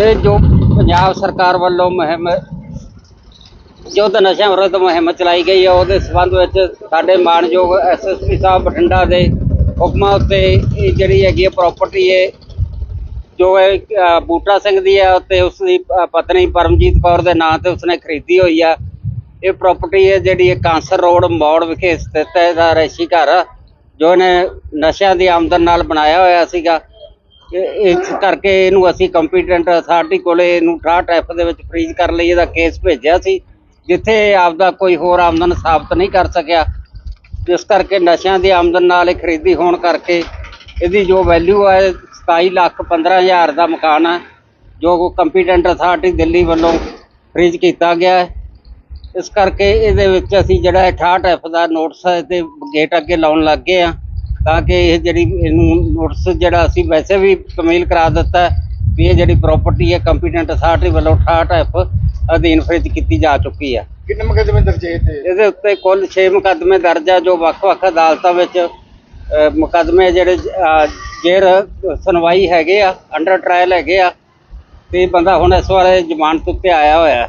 ਇਹ ਜੋ ਪੰਜਾਬ ਸਰਕਾਰ ਵੱਲੋਂ ਮੁਹਿੰਮ ਜੋ ਤਾਂ ਨਸ਼ਾ ਵਿਰੋਧ ਮੁਹਿੰਮ ਚਲਾਈ ਗਈ ਹੈ, ਉਹਦੇ ਸਬੰਧ ਵਿੱਚ ਸਾਡੇ ਮਾਨਯੋਗ ਐਸਐਸਪੀ ਸਾਹਿਬ ਬਠਿੰਡਾ ਦੇ ਹੁਕਮਾਂ ਉੱਤੇ ਇਹ ਜਿਹੜੀ ਹੈਗੀ ਹੈ ਪ੍ਰਾਪਰਟੀ ਹੈ, ਜੋ ਇਹ ਬੂਟਾ ਸਿੰਘ ਦੀ ਹੈ ਤੇ ਉਸ ਦੀ ਪਤਨੀ ਪਰਮਜੀਤ ਕੌਰ ਦੇ ਨਾਂ ਤੇ ਉਸਨੇ ਖਰੀਦੀ ਹੋਈ ਆ। ਇਹ ਪ੍ਰਾਪਰਟੀ ਹੈ ਜਿਹੜੀ ਹੈ ਕਾਂਸਰ ਰੋਡ, ਮੌੜ ਵਿਖੇ ਸਥਿਤ ਹੈ, ਇਹਦਾ ਰੈਸ਼ੀ ਘਰ, ਜੋ ਇਹਨੇ ਨਸ਼ਿਆਂ ਦੀ ਆਮਦਨ ਨਾਲ ਬਣਾਇਆ ਹੋਇਆ ਸੀਗਾ। ਇਹ- ਇਸ ਕਰਕੇ ਇਹਨੂੰ ਅਸੀਂ ਕੰਪੀਟੈਂਟ ਅਥਾਰਟੀ ਕੋਲੇ ਇਹਨੂੰ 68 ਐਫ ਦੇ ਵਿੱਚ ਫਰੀਜ਼ ਕਰਨ ਲਈ, ਇਹਦਾ ਕੇਸ ਭੇਜਿਆ ਸੀ, ਜਿੱਥੇ ਇਹ ਆਪਦਾ ਕੋਈ ਹੋਰ ਆਮਦਨ ਸਾਬਤ ਨਹੀਂ ਕਰ ਸਕਿਆ। ਇਸ ਕਰਕੇ ਨਸ਼ਿਆਂ ਦੀ ਆਮਦਨ ਨਾਲ ਇਹ ਖਰੀਦੀ ਹੋਣ ਕਰਕੇ ਇਹਦੀ ਜੋ ਵੈਲਿਊ ਹੈ 27 ਲੱਖ 15 ਹਜ਼ਾਰ ਦਾ ਮਕਾਨ ਹੈ ਜੋ ਕੰਪੀਟੈਂਟ ਅਥਾਰਟੀ ਦਿੱਲੀ ਵੱਲੋਂ ਫਰੀਜ਼ ਕੀਤਾ ਗਿਆ ਹੈ। ਇਸ ਕਰਕੇ ਇਹਦੇ ਵਿੱਚ ਅਸੀਂ ਜਿਹੜਾ 68 ਐਫ ਦਾ ਨੋਟਿਸ ਹੈ ਤੇ ਗੇਟ ਅੱਗੇ ਲਾਉਣ ਲੱਗ ਗਏ ਆ। ਤਾਂ ਕਿ ਇਹ ਜਿਹੜੀ ਇਹਨੂੰ ਨੋਟਿਸ ਜਿਹੜਾ ਅਸੀਂ ਵੈਸੇ ਵੀ ਤਮੀਲ ਕਰਾ ਦਿੱਤਾ ਹੈ ਵੀ ਇਹ ਜਿਹੜੀ ਪ੍ਰਾਪਰਟੀ ਹੈ ਕੰਪੀਟੈਂਟ ਅਥਾਰਟੀ ਵੱਲੋਂ 68 ਐਫ ਅਧੀਨ ਫਰੀਜ਼ ਕੀਤੀ ਜਾ ਚੁੱਕੀ ਹੈ। ਕਿੰਨੇ ਮੁਕੱਦਮੇ ਦਰਜ ਹੈ ਤੇ ਇਹਦੇ ਉੱਤੇ ਕੁੱਲ 6 ਮੁਕੱਦਮੇ ਦਰਜ ਆ ਜੋ ਵੱਖ-ਵੱਖ ਅਦਾਲਤਾਂ ਵਿੱਚ ਮੁਕੱਦਮੇ ਜਿਹੜੇ ਜੇਰ ਸੁਣਵਾਈ ਹੈਗੇ ਆ ਅੰਡਰ ਟਰਾਇਲ ਹੈਗੇ ਆ ਤੇ ਬੰਦਾ ਹੁਣ ਇਸ ਵਾਰ ਜ਼ਮਾਨਤ ਉੱਤੇ ਆਇਆ ਹੋਇਆ ਹੈ।